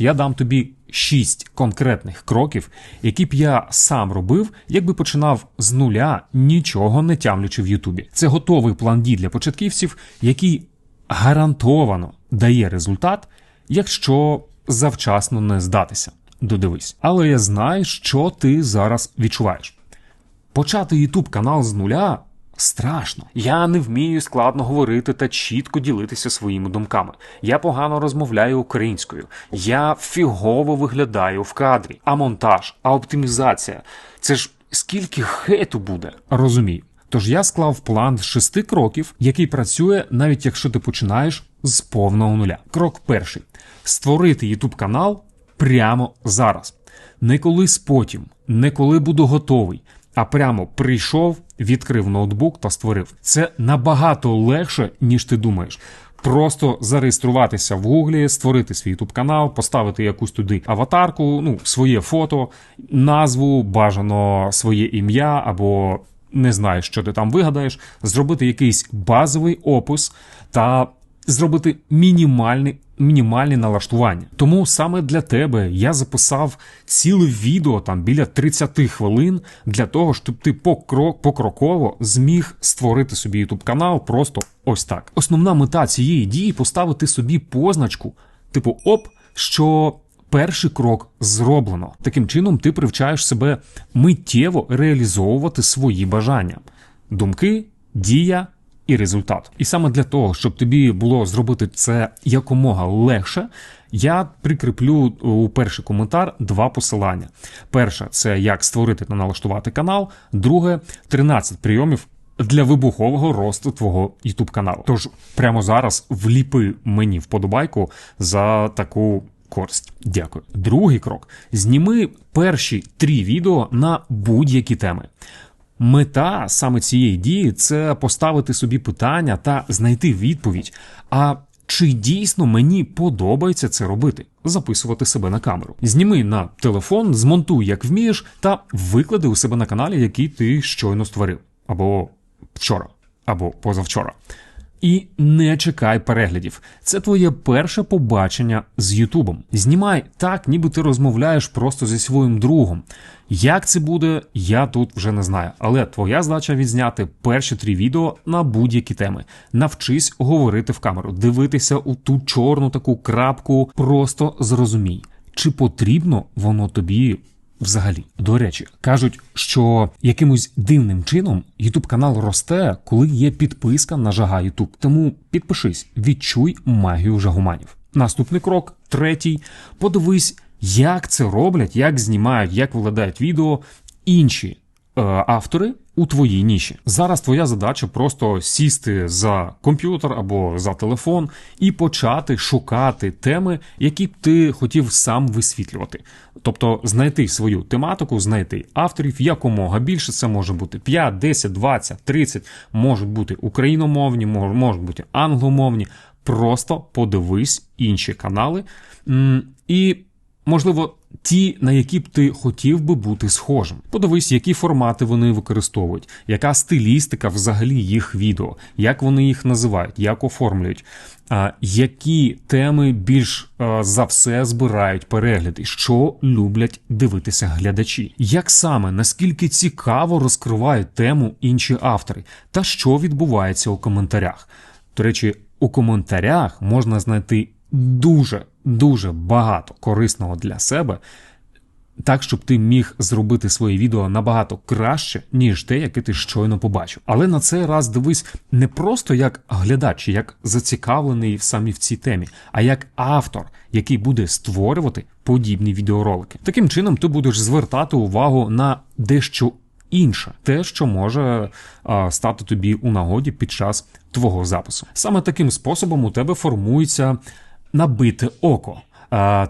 Я дам тобі шість конкретних кроків, які б я сам робив, якби починав з нуля, нічого не тямлячи в Ютубі. Це готовий план дій для початківців, який гарантовано дає результат, якщо завчасно не здатися. Додивись. Але я знаю, що ти зараз відчуваєш. Почати YouTube канал з нуля страшно. Я не вмію складно говорити та чітко ділитися своїми думками. Я погано розмовляю українською. Я фігово виглядаю в кадрі. А монтаж, а оптимізація це ж скільки хейту буде. Розумію. Тож я склав план з шести кроків, який працює навіть якщо ти починаєш з повного нуля. Крок перший: створити YouTube канал прямо зараз. Не колись потім, не коли буду готовий, а прямо прийшов, відкрив ноутбук та створив. Це набагато легше, ніж ти думаєш. Просто зареєструватися в Гуглі, створити свій YouTube канал, поставити якусь туди аватарку, ну, своє фото, назву, бажано своє ім'я або не знаю, що ти там вигадаєш, зробити якийсь базовий опис та зробити мінімальний. Мінімальні налаштування. Тому саме для тебе я записав ціле відео там біля 30 хвилин для того, щоб ти покрок, покроково зміг створити собі YouTube канал просто ось так. Основна мета цієї дії поставити собі позначку, типу оп, що перший крок зроблено. Таким чином ти привчаєш себе миттєво реалізовувати свої бажання, думки, дія і результат. І саме для того, щоб тобі було зробити це якомога легше, я прикріплю у перший коментар два посилання. Перше це як створити та налаштувати канал. Друге 13 прийомів. Для вибухового росту твого YouTube каналу. Тож прямо зараз вліпи мені вподобайку за таку користь. Дякую. Другий крок: зніми перші три відео на будь-які теми. Мета саме цієї дії це поставити собі питання та знайти відповідь. А чи дійсно мені подобається це робити? Записувати себе на камеру. Зніми на телефон, змонтуй, як вмієш, та виклади у себе на каналі, який ти щойно створив, або вчора, або позавчора. І не чекай переглядів. Це твоє перше побачення з Ютубом. Знімай так, ніби ти розмовляєш просто зі своїм другом. Як це буде, я тут вже не знаю. Але твоя задача відзняти перші три відео на будь-які теми. Навчись говорити в камеру, дивитися у ту чорну таку крапку. Просто зрозумій, чи потрібно воно тобі Взагалі, до речі, кажуть, що якимось дивним чином youtube канал росте, коли є підписка на жага YouTube. Тому підпишись, відчуй магію жагуманів. Наступний крок, третій. Подивись, як це роблять, як знімають, як виглядають відео інші е, автори у твоїй ніші. Зараз твоя задача просто сісти за комп'ютер або за телефон і почати шукати теми, які б ти хотів сам висвітлювати. Тобто знайти свою тематику, знайти авторів якомога більше. Це може бути 5, 10, 20, 30, можуть бути україномовні, можуть бути англомовні. Просто подивись інші канали і можливо, ті, на які б ти хотів би бути схожим. Подивись, які формати вони використовують, яка стилістика взагалі їх відео, як вони їх називають, як оформлюють. Які теми більш за все збирають перегляди, що люблять дивитися глядачі? Як саме наскільки цікаво розкривають тему інші автори, та що відбувається у коментарях? До речі, у коментарях можна знайти дуже дуже багато корисного для себе, так, щоб ти міг зробити своє відео набагато краще, ніж те, яке ти щойно побачив. Але на цей раз дивись не просто як глядач, як зацікавлений самі в цій темі, а як автор, який буде створювати подібні відеоролики. Таким чином, ти будеш звертати увагу на дещо інше, те, що може а, стати тобі у нагоді під час твого запису. Саме таким способом у тебе формується набите око.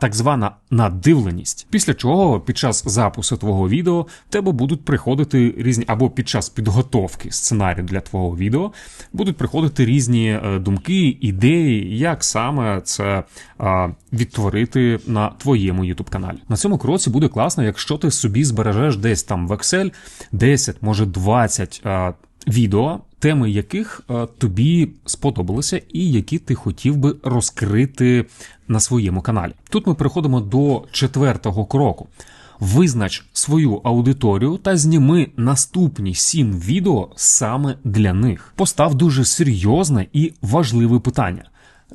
Так звана надивленість, після чого під час запису твого відео в тебе будуть приходити різні, або під час підготовки сценарію для твого відео будуть приходити різні е, думки, ідеї, як саме це відтворити на твоєму youtube каналі. На цьому кроці буде класно, якщо ти собі збережеш десь там в Excel 10, може 20 відео теми яких е, тобі сподобалися, і які ти хотів би розкрити на своєму каналі. Тут ми переходимо до четвертого кроку. Визнач свою аудиторію та зніми наступні сім відео саме для них. Постав дуже серйозне і важливе питання.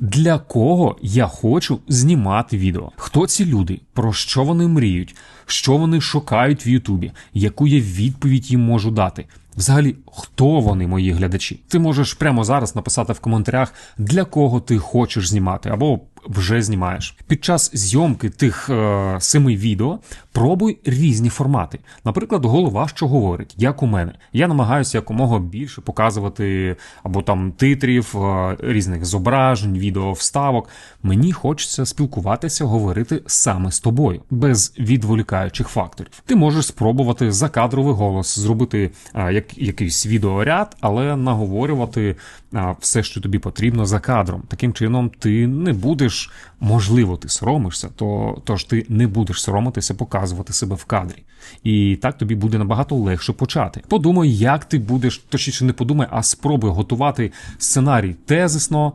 Для кого я хочу знімати відео? Хто ці люди? Про що вони мріють? Що вони шукають в Ютубі? Яку я відповідь їм можу дати? Взагалі, хто вони, мої глядачі? Ти можеш прямо зараз написати в коментарях, для кого ти хочеш знімати, або вже знімаєш. Під час зйомки тих е, семи відео пробуй різні формати. Наприклад, голова що говорить, як у мене. Я намагаюся якомога більше показувати або там титрів, е, різних зображень, відео, вставок. Мені хочеться спілкуватися, говорити саме з тобою, без відволікаючих факторів. Ти можеш спробувати закадровий голос, зробити е, як, якийсь відеоряд, але наговорювати е, все, що тобі потрібно за кадром. Таким чином, ти не будеш будеш, можливо, ти соромишся, то тож ти не будеш соромитися показувати себе в кадрі. І так тобі буде набагато легше почати. Подумай, як ти будеш, точніше не подумай, а спробуй готувати сценарій тезисно,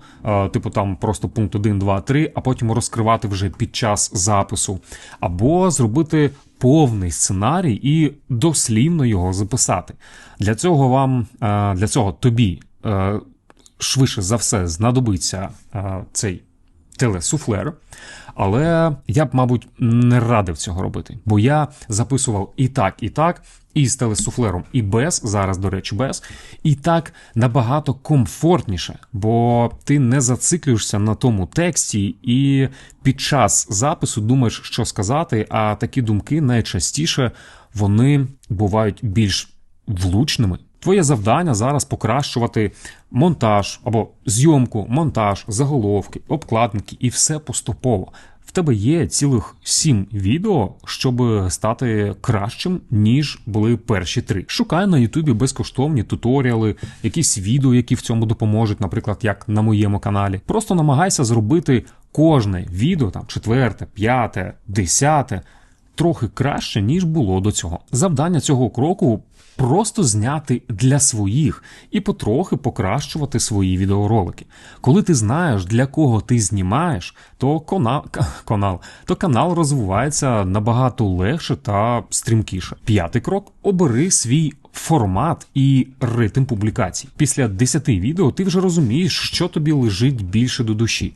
типу там просто пункт 1, 2, 3, а потім розкривати вже під час запису, або зробити. Повний сценарій і дослівно його записати. Для цього вам для цього тобі швидше за все знадобиться цей телесуфлер. Але я б, мабуть, не радив цього робити, бо я записував і так, і так, і з телесуфлером, і без, зараз, до речі, без. І так набагато комфортніше, бо ти не зациклюєшся на тому тексті, і під час запису думаєш, що сказати, а такі думки найчастіше вони бувають більш влучними. Твоє завдання зараз покращувати монтаж або зйомку, монтаж, заголовки, обкладинки і все поступово. В тебе є цілих сім відео, щоб стати кращим, ніж були перші три. Шукай на Ютубі безкоштовні туторіали, якісь відео, які в цьому допоможуть, наприклад, як на моєму каналі. Просто намагайся зробити кожне відео, там четверте, п'яте, десяте, трохи краще, ніж було до цього. Завдання цього кроку просто зняти для своїх і потрохи покращувати свої відеоролики. Коли ти знаєш, для кого ти знімаєш, то канал, канал, то канал розвивається набагато легше та стрімкіше. П'ятий крок обери свій. Формат і ритм публікацій. Після 10 відео ти вже розумієш, що тобі лежить більше до душі.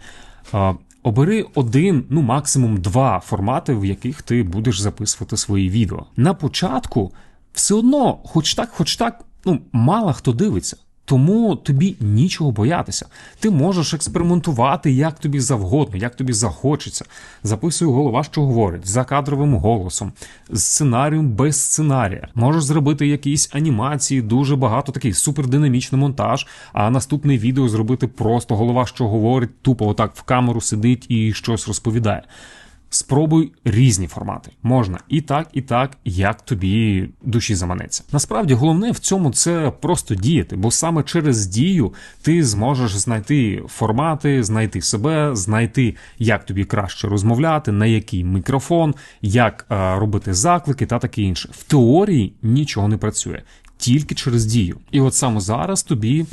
Обери один, ну максимум два формати, в яких ти будеш записувати свої відео. На початку все одно, хоч так, хоч так, ну мало хто дивиться. Тому тобі нічого боятися. Ти можеш експериментувати як тобі завгодно, як тобі захочеться. Записуй голова, що говорить, за кадровим голосом, з сценарієм без сценарія. Можеш зробити якісь анімації, дуже багато такий супердинамічний монтаж, а наступне відео зробити просто голова, що говорить, тупо отак в камеру сидить і щось розповідає. Спробуй різні формати. Можна і так, і так, як тобі душі заманеться. Насправді, головне в цьому це просто діяти, бо саме через дію ти зможеш знайти формати, знайти себе, знайти, як тобі краще розмовляти, на який мікрофон, як е, робити заклики та таке інше. В теорії нічого не працює тільки через дію. І от саме зараз тобі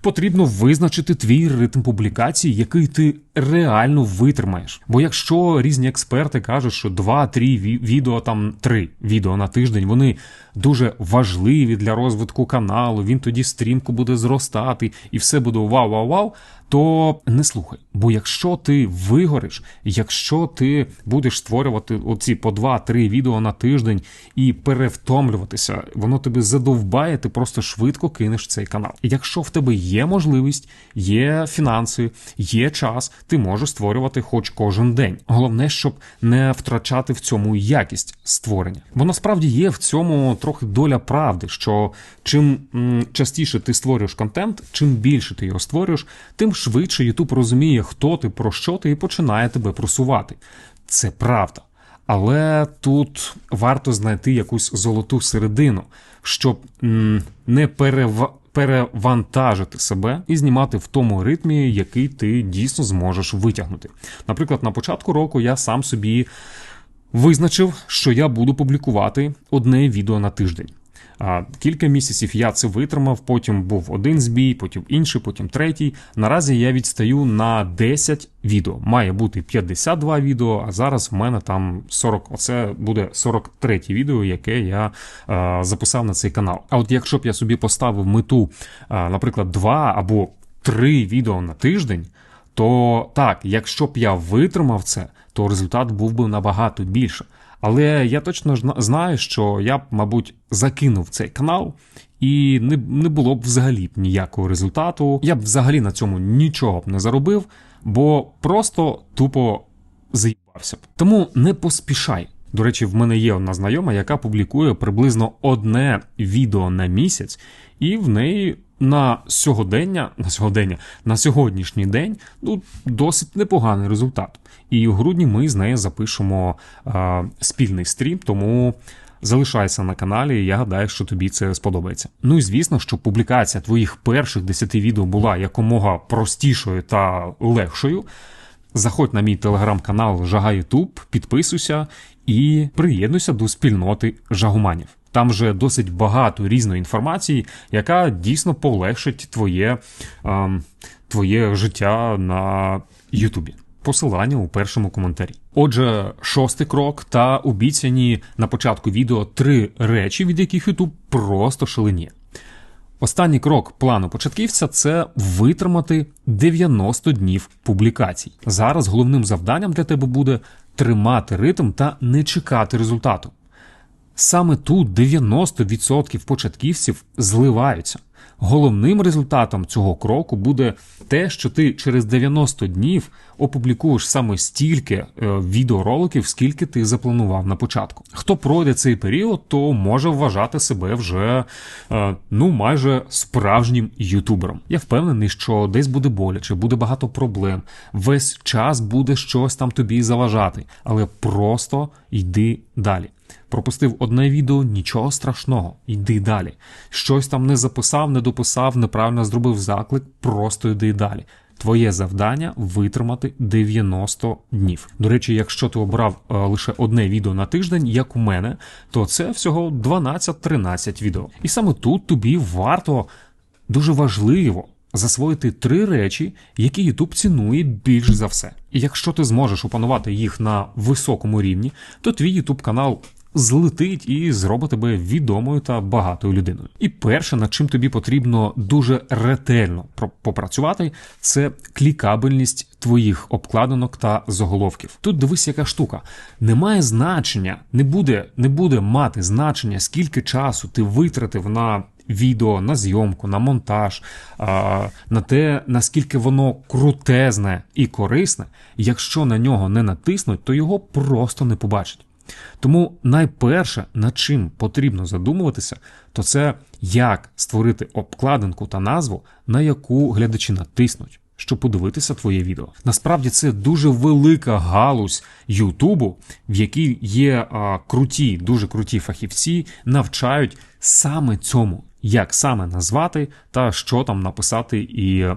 потрібно визначити твій ритм публікації, який ти реально витримаєш. Бо якщо різні експерти кажуть, що 2-3 відео, там 3 відео на тиждень, вони дуже важливі для розвитку каналу, він тоді стрімко буде зростати і все буде вау-вау-вау, то не слухай. Бо якщо ти вигориш, якщо ти будеш створювати оці по 2-3 відео на тиждень і перевтомлюватися, воно тобі задовбає, ти просто швидко кинеш цей канал. І якщо в тебе є можливість, є фінанси, є час, ти можеш створювати хоч кожен день. Головне, щоб не втрачати в цьому якість створення. Бо насправді є в цьому трохи доля правди, що чим частіше ти створюєш контент, чим більше ти його створюєш, тим швидше YouTube розуміє, хто ти, про що ти, і починає тебе просувати. Це правда. Але тут варто знайти якусь золоту середину, щоб не перев... перевантажити себе і знімати в тому ритмі, який ти дійсно зможеш витягнути. Наприклад, на початку року я сам собі визначив, що я буду публікувати одне відео на тиждень. Кілька місяців я це витримав, потім був один збій, потім інший, потім третій. Наразі я відстаю на 10 відео. Має бути 52 відео, а зараз в мене там 40. Оце буде 43 відео, яке я а, записав на цей канал. А от якщо б я собі поставив мету, а, наприклад, 2 або 3 відео на тиждень. То так, якщо б я витримав це, то результат був би набагато більше. Але я точно знаю, що я б, мабуть, закинув цей канал, і не не було б взагалі б ніякого результату. Я б взагалі на цьому нічого б не заробив, бо просто тупо заїбався б. Тому не поспішай. До речі, в мене є одна знайома, яка публікує приблизно одне відео на місяць, і в неї на сьогодення, на сьогодення, на сьогоднішній день ну, досить непоганий результат. І у грудні ми з нею запишемо е, спільний стрім, тому. Залишайся на каналі, я гадаю, що тобі це сподобається. Ну і звісно, що публікація твоїх перших 10 відео була якомога простішою та легшою. Заходь на мій телеграм-канал Жага Ютуб, підписуйся і приєднуйся до спільноти жагуманів. Там вже досить багато різної інформації, яка дійсно полегшить твоє, е, твоє життя на Ютубі. Посилання у першому коментарі. Отже, шостий крок та обіцяні на початку відео три речі, від яких Ютуб просто шаленіє. Останній крок плану початківця це витримати 90 днів публікацій. Зараз головним завданням для тебе буде тримати ритм та не чекати результату. Саме тут 90% початківців зливаються. Головним результатом цього кроку буде те, що ти через 90 днів опублікуєш саме стільки е, відеороликів, скільки ти запланував на початку. Хто пройде цей період, то може вважати себе вже е, ну майже справжнім ютубером. Я впевнений, що десь буде боляче, буде багато проблем. Весь час буде щось там тобі заважати, але просто йди далі. Пропустив одне відео, нічого страшного, йди далі. Щось там не записав, не дописав, неправильно зробив заклик, просто йди далі. Твоє завдання витримати 90 днів. До речі, якщо ти обрав е, лише одне відео на тиждень, як у мене, то це всього 12-13 відео. І саме тут тобі варто дуже важливо засвоїти три речі, які YouTube цінує більш за все. І якщо ти зможеш опанувати їх на високому рівні, то твій YouTube канал злетить і зробить тебе відомою та багатою людиною. І перше, над чим тобі потрібно дуже ретельно попрацювати, це клікабельність твоїх обкладинок та заголовків. Тут дивись, яка штука. Немає значення, не буде, не буде мати значення, скільки часу ти витратив на. Відео на зйомку, на монтаж, на те, наскільки воно крутезне і корисне, якщо на нього не натиснуть, то його просто не побачать. Тому найперше, над чим потрібно задумуватися, то це як створити обкладинку та назву, на яку глядачі натиснуть, щоб подивитися твоє відео. Насправді це дуже велика галузь Ютубу, в якій є а, круті, дуже круті фахівці, навчають саме цьому як саме назвати та що там написати і е,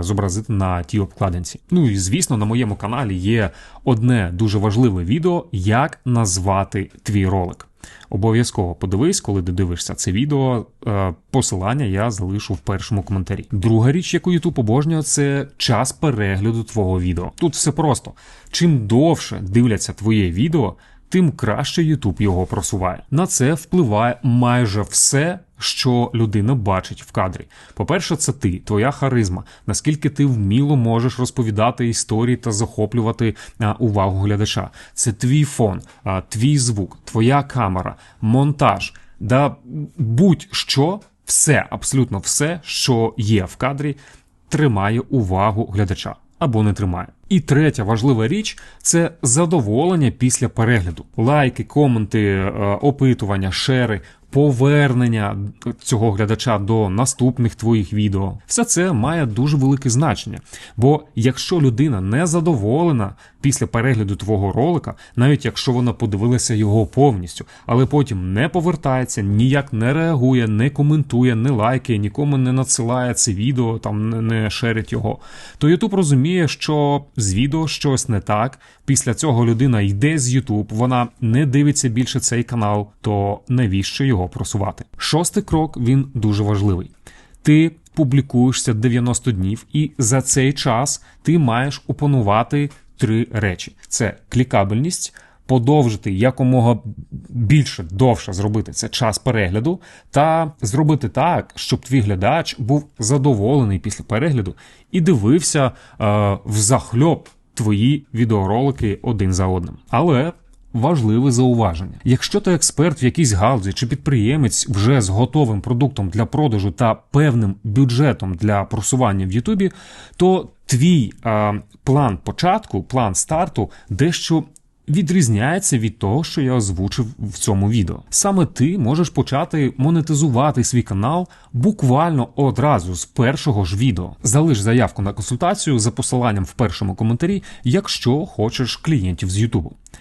зобразити на тій обкладинці. Ну і звісно, на моєму каналі є одне дуже важливе відео, як назвати твій ролик. Обов'язково подивись, коли ти дивишся це відео. Е, посилання я залишу в першому коментарі. Друга річ, яку YouTube обожнює, це час перегляду твого відео. Тут все просто. Чим довше дивляться твоє відео, тим краще YouTube його просуває. На це впливає майже все, що людина бачить в кадрі. По-перше, це ти, твоя харизма, наскільки ти вміло можеш розповідати історії та захоплювати увагу глядача. Це твій фон, твій звук, твоя камера, монтаж, да будь-що, все, абсолютно все, що є в кадрі, тримає увагу глядача або не тримає. І третя важлива річ це задоволення після перегляду. Лайки, коменти, е, опитування, шери, повернення цього глядача до наступних твоїх відео. Все це має дуже велике значення. Бо якщо людина не задоволена після перегляду твого ролика, навіть якщо вона подивилася його повністю, але потім не повертається, ніяк не реагує, не коментує, не лайкає, нікому не надсилає це відео, там не, шерить його, то YouTube розуміє, що з відео щось не так. Після цього людина йде з YouTube, вона не дивиться більше цей канал, то навіщо його просувати? Шостий крок він дуже важливий. Ти публікуєшся 90 днів, і за цей час ти маєш опанувати три речі: це клікабельність. Подовжити якомога більше довше зробити це час перегляду, та зробити так, щоб твій глядач був задоволений після перегляду і дивився е, в захльоп твої відеоролики один за одним. Але Важливе зауваження. Якщо ти експерт в якійсь галузі чи підприємець вже з готовим продуктом для продажу та певним бюджетом для просування в Ютубі, то твій а, план початку, план старту дещо відрізняється від того, що я озвучив в цьому відео. Саме ти можеш почати монетизувати свій канал буквально одразу з першого ж відео. Залиш заявку на консультацію за посиланням в першому коментарі, якщо хочеш клієнтів з Ютубу.